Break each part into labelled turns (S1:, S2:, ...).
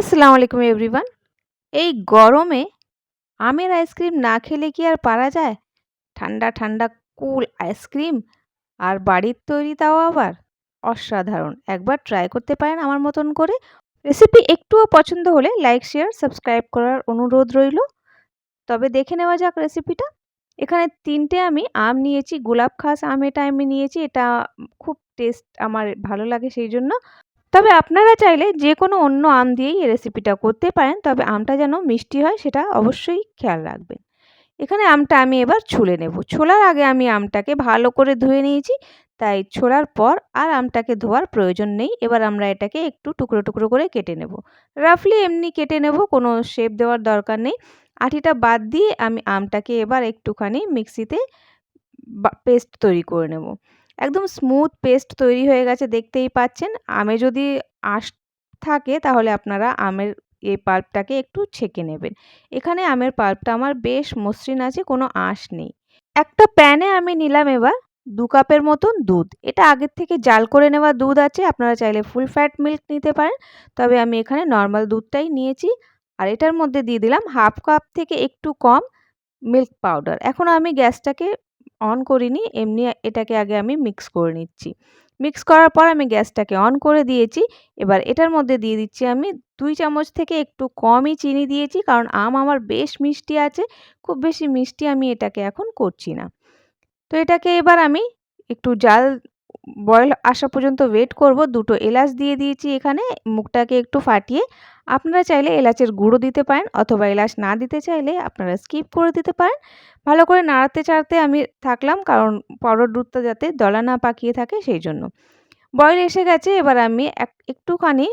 S1: আসসালামু আলাইকুম এভরিওয়ান। এই গরমে আমের আইসক্রিম না খেলে কি আর পারা যায়? ঠান্ডা ঠান্ডা, কুল আইসক্রিম আর বাড়ির তৈরি তাও আবার অসাধারণ। একবার ট্রাই করতে পারেন আমার মতন করে। রেসিপি একটুও পছন্দ হলে লাইক শেয়ার সাবস্ক্রাইব করার অনুরোধ রইল। তবে দেখে নেওয়া যাক রেসিপিটা এখানে তিনটে আমি আম নিয়েছি, গোলাপ খাস আম এটা আমি নিয়েছি। এটা খুব টেস্ট আমার ভালো লাগে সেই জন্য তবে আপনারা চাইলে যে কোনো অন্য আম দিয়েই এই রেসিপিটা করতে পারেন। তবে আমটা যেন মিষ্টি হয় সেটা অবশ্যই খেয়াল রাখবেন। এখানে আমটা আমি এবার ছুলে নেব। ছোলার আগে আমি আমটাকে ভালো করে ধুয়ে নিয়েছি। তাই ছোলার পর আর আমটাকে ধোয়ার প্রয়োজন নেই। এবার আমরা এটাকে একটু টুকরো টুকরো করে কেটে নেব। রাফলি এমনি কেটে নেব, কোনো শেপ দেওয়ার দরকার নেই। আঠিটা বাদ দিয়ে আমি আমটাকে এবার একটুখানি মিক্সিতে পেস্ট তৈরি করে নেব। একদম স্মুথ পেস্ট তৈরি হয়ে গেছে, দেখতেই পাচ্ছেন। আমে যদি আঁশ থাকে, তাহলে আপনারা আমের এই পাল্পটাকে একটু ছেঁকে নেবেন। এখানে আমের পাল্পটা আমার বেশ মসৃণ আছে, কোনো আঁশ নেই। একটা প্যানে আমি নিলাম এবার দু কাপের মতন দুধ। এটা আগের থেকে জাল করে নেওয়া দুধ আছে, আপনারা চাইলে ফুল ফ্যাট মিল্ক নিতে পারেন। তবে আমি এখানে নর্মাল দুধটাই নিয়েছি। আর এটার মধ্যে দিয়ে দিলাম হাফ কাপ থেকে একটু কম মিল্ক পাউডার এখন আমি গ্যাসটাকে অন করিনি, এমনি এটাকে আগে আমি মিক্স করে নিচ্ছি। মিক্স করার পর আমি গ্যাসটাকে অন করে দিয়েছি, এবার এটার মধ্যে দিয়ে দিচ্ছি আমি দুই চামচ থেকে একটু কমই চিনি দিয়েছি, কারণ আম আমার বেশ মিষ্টি আছে, খুব বেশি মিষ্টি আমি এটাকে এখন করছি না। তো এটাকে এবার আমি একটু জাল, বয়েল আসা পর্যন্ত ওয়েট করব, দুটো এলাচ দিয়ে দিয়েছি এখানে, মুখটাকে একটু ফাটিয়ে আপনারা চাইলে এলাচের গুঁড়ো দিতে পারেন অথবা এলাচ না দিতে চাইলে আপনারা স্কিপ করে দিতে পারেন। ভালো করে নাড়াতে চাড়তে আমি থাকলাম কারণ পাউডার দুধটা যাতে দলা না পাকিয়ে থাকে সেই জন্য বয়েল এসে গেছে, এবার আমি এক, একটুখানি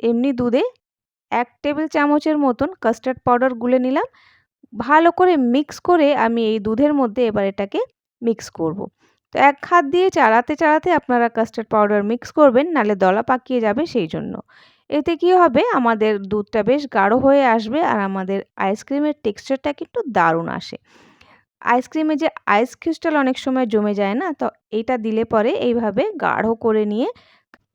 S1: এমনি দুধে এক টেবিল চামচের মতন কাস্টার্ড পাউডার গুলে নিলাম। ভালো করে মিক্স করে আমি এই দুধের মধ্যে এবার এটাকে মিক্স করব। তো এক হাত দিয়ে চালাতে চালাতে আপনারা কাস্টার্ড পাউডার মিক্স করবেন, নালে দলা পাকিয়ে যাবে সেই জন্য এতে কি হবে? আমাদের দুধটা বেশ গাঢ় হয়ে আসবে আর আমাদের আইসক্রিমের টেক্সচারটা কিন্তু দারুণ আসে। আইসক্রিমে যে আইস ক্রিস্টাল অনেক সময় জমে যায় না? তো এটা দিলে পরে এইভাবে গাঢ় করে নিয়ে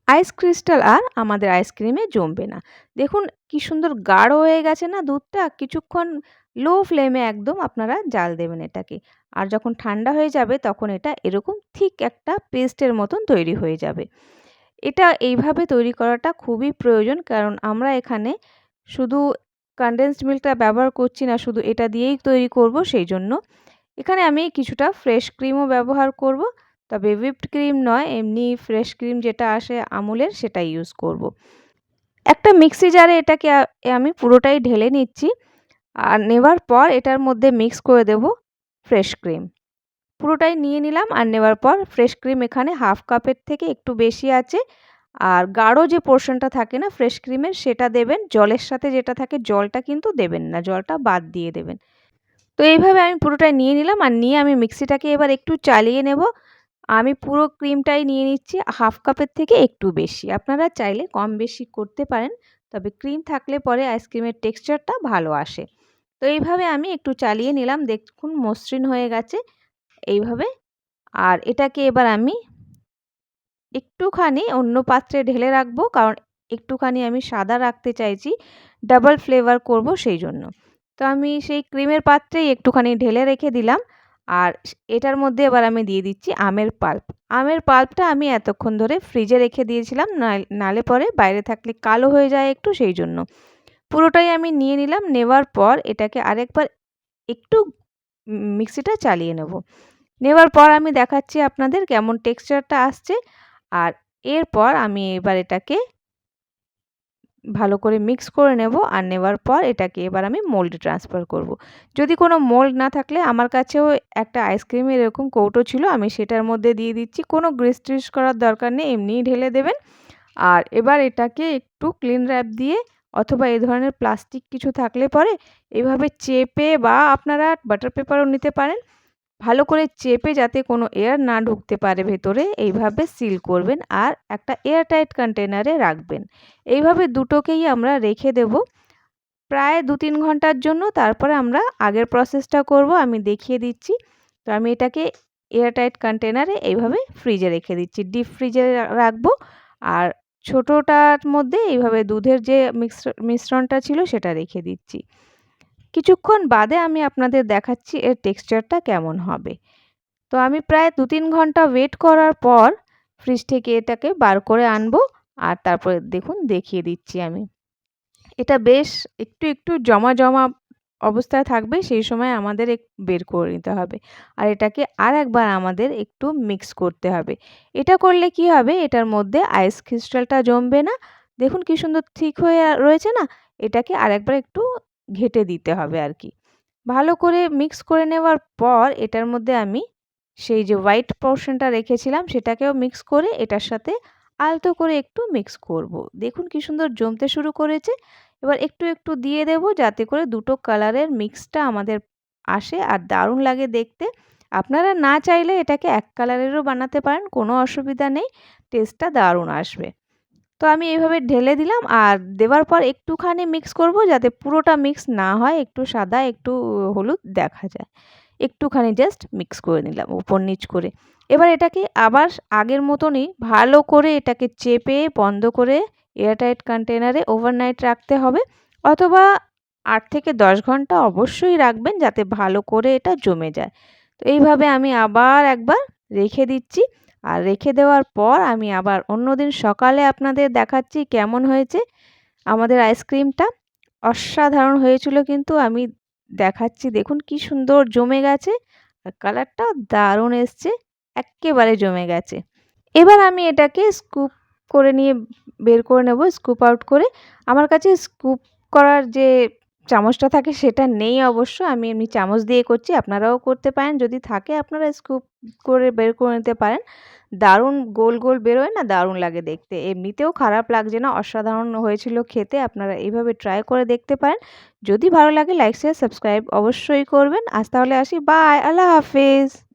S1: আইস ক্রিস্টাল আর আমাদের আইসক্রিমে জমবে না। দেখুন কি সুন্দর গাঢ় হয়ে গেছে না দুধটা? কিছুক্ষণ লো ফ্লেমে একদম আপনারা জাল দেবেন এটাকে। আর যখন ঠান্ডা হয়ে যাবে তখন এটা এরকম ঠিক একটা পেস্টের মতন তৈরি হয়ে যাবে। এটা এইভাবে তৈরি করাটা খুবই প্রয়োজন। কারণ আমরা এখানে শুধু কনডেন্সড মিল্কটা ব্যবহার করছি না, শুধু এটা দিয়েই তৈরি করব সেই জন্য এখানে আমি কিছুটা ফ্রেশ ক্রিমও ব্যবহার করব। তবে হুইপড ক্রিম নয়, এমনি ফ্রেশ ক্রিম যেটা আসে আমুলের সেটা ইউজ করব। একটা মিক্সি জারে এটাকে আমি পুরোটাই ঢেলে নিচ্ছি। আর নেওয়ার পর এটার মধ্যে মিক্স করে দেব ফ্রেশ ক্রিম পুরোটাই নিয়ে নিলাম আর নেওয়ার পর ফ্রেশ ক্রিম এখানে হাফ কাপের থেকে একটু বেশি আছে। আর গাঢ় যে পোর্শনটা থাকে না ফ্রেশ ক্রিমের সেটা দেবেন, জলের সাথে যেটা থাকে জলটা কিন্তু দেবেন না, জলটা বাদ দিয়ে দেবেন। তো এইভাবে আমি পুরোটাই নিয়ে নিলাম আর নিয়ে আমি মিক্সিটাকে এবার একটু চালিয়ে নেব। আমি পুরো ক্রিমটাই নিয়ে নিচ্ছি হাফ কাপের থেকে একটু বেশি। আপনারা চাইলে কম বেশি করতে পারেন, তবে ক্রিম থাকলে পরে আইসক্রিমের টেক্সচারটা ভালো আসে। তো এইভাবে আমি একটু চালিয়ে নিলাম, দেখুন মসৃণ হয়ে গেছে। এইভাবে। আর এটাকে এবার আমি একটুখানি অন্য পাত্রে ঢেলে রাখব, কারণ একটুখানি আমি সাদা রাখতে চাইছি ডাবল ফ্লেভার করব সেই জন্য। তো আমি সেই ক্রিমের পাত্রেই একটুখানি ঢেলে রেখে দিলাম। আর এটার মধ্যে এবার আমি দিয়ে দিচ্ছি আমের পাল্প। আমের পাল্পটা আমি এতক্ষণ ধরে ফ্রিজে রেখে দিয়েছিলাম নালে পরে বাইরে থাকলে কালো হয়ে যায় একটু সেই জন্য। পুরোটাই আমি নিয়ে নিলাম, নেওয়ার পর এটাকে আরেকবার একটু মিক্সিটা চালিয়ে নেব। নেওয়ার পর আমি দেখাচ্ছি আপনাদের কেমন টেক্সচারটা আসছে। আর এরপর আমি এবার এটাকে ভালো করে মিক্স করে নেব। আর নেওয়ার পর এটাকে এবার আমি মোল্ডে ট্রান্সফার করব। যদি কোনো মোল্ড না থাকলে আমার কাছেও একটা আইসক্রিমের এরকম কৌটো ছিল, আমি সেটার মধ্যে দিয়ে দিচ্ছি। কোনো গ্রিস ট্রিস করার দরকার নেই, এমনিই ঢেলে দেবেন। আর এবার এটাকে একটু ক্লিন র্যাপ দিয়ে অথবা এই ধরনের প্লাস্টিক কিছু থাকলে পরে এভাবে চেপে বা আপনারা বাটার পেপারও নিতে পারেন। ভালো করে চেপে যাতে কোনো এয়ার না ঢুকতে পারে ভেতরে, এইভাবে সিল করবেন আর একটা এয়ারটাইট কন্টেনারে রাখবেন। এইভাবে দুটোকেই আমরা রেখে দেব। প্রায় দু তিন ঘণ্টার জন্য তারপরে আমরা আগের প্রসেসটা করব, আমি দেখিয়ে দিচ্ছি। তো আমি এটাকে এয়ারটাইট কন্টেনারে এইভাবে ফ্রিজে রেখে দিচ্ছি। ডিপ ফ্রিজে রাখব আর ছোটোটার মধ্যে এইভাবে দুধের যে মিশ্রণটা ছিল সেটা রেখে দিচ্ছি। কিছুক্ষণ বাদে আমি আপনাদের দেখাচ্ছি এর টেক্সচারটা কেমন হবে। তো আমি প্রায় দু তিন ঘণ্টা ওয়েট করার পর ফ্রিজ থেকে এটাকে বার করে আনব আর তারপরে দেখুন দেখিয়ে দিচ্ছি আমি। এটা বেশ একটু একটু জমা জমা অবস্থায় থাকবে সেই সময় আমাদের বের করে নিতে হবে। আর এটাকে আর একবার আমাদের একটু মিক্স করতে হবে। এটা করলে কি হবে? এটার মধ্যে আইস ক্রিস্টালটা জমবে না। দেখুন কি সুন্দর ঠিক হয়ে রয়েছে না? এটাকে আর একবার একটু ঘেটে দিতে হবে আর কি ভালো করে মিক্স করে নেওয়ার পর এটার মধ্যে আমি সেই যে হোয়াইট পোর্শনটা রেখেছিলাম সেটাকেও মিক্স করে এটার সাথে আলতো করে একটু মিক্স করব। দেখুন কি সুন্দর জমতে শুরু করেছে। এবার একটু একটু দিয়ে দেব যাতে করে দুটো কালারের মিক্সটা আমাদের আসে আর দারুণ লাগে দেখতে। আপনারা না চাইলে এটাকে এক কালারেরও বানাতে পারেন, কোনো অসুবিধা নেই টেস্টটা দারুণ আসবে। তো আমি এইভাবে ঢেলে দিলাম আর দেওয়ার পর একটুখানি মিক্স করব যাতে পুরোটা মিক্স না হয়, একটু সাদা, একটু হলুদ দেখা যায়। একটুখানি জাস্ট মিক্স করে নিলাম উপর নিচ করে। এবার এটাকে আবার আগের মতনই ভালো করে এটাকে চেপে, বন্ধ করে এয়ারটাইট কন্টেনারে ওভারনাইট রাখতে হবে। অথবা আট থেকে দশ ঘণ্টা অবশ্যই রাখবেন যাতে ভালো করে এটা জমে যায়। তো এইভাবে আমি আবার একবার রেখে দিচ্ছি। আর রেখে দেওয়ার পর আমি আবার অন্যদিন সকালে আপনাদের দেখাচ্ছি কেমন হয়েছে। আমাদের আইসক্রিমটা অসাধারণ হয়েছিল কিন্তু আমি দেখাচ্ছি, দেখুন কি সুন্দর জমে গেছে আর কালারটাও দারুণ এসছে, একেবারে জমে গেছে। এবার আমি এটাকে স্কুপ করে নিয়ে বের করে নেব, স্কুপ আউট করে। আমার কাছে স্কুপ করার যে চামচটা থাকে সেটা নেই অবশ্য। আমি এমনি চামচ দিয়ে করছি, আপনারাও করতে পারেন। যদি থাকে আপনারা স্কুপ করে বের করে নিতে পারেন। দারুণ গোল গোল বেরোয় না, দারুণ লাগে দেখতে। এমনিতেও খারাপ লাগছে না, অসাধারণ হয়েছিল খেতে, আপনারা এইভাবে ট্রাই করে দেখতে পারেন। যদি ভালো লাগে লাইক শেয়ার সাবস্ক্রাইব অবশ্যই করবেন। আজ তাহলে আসি বাই আল্লাহ হাফিজ।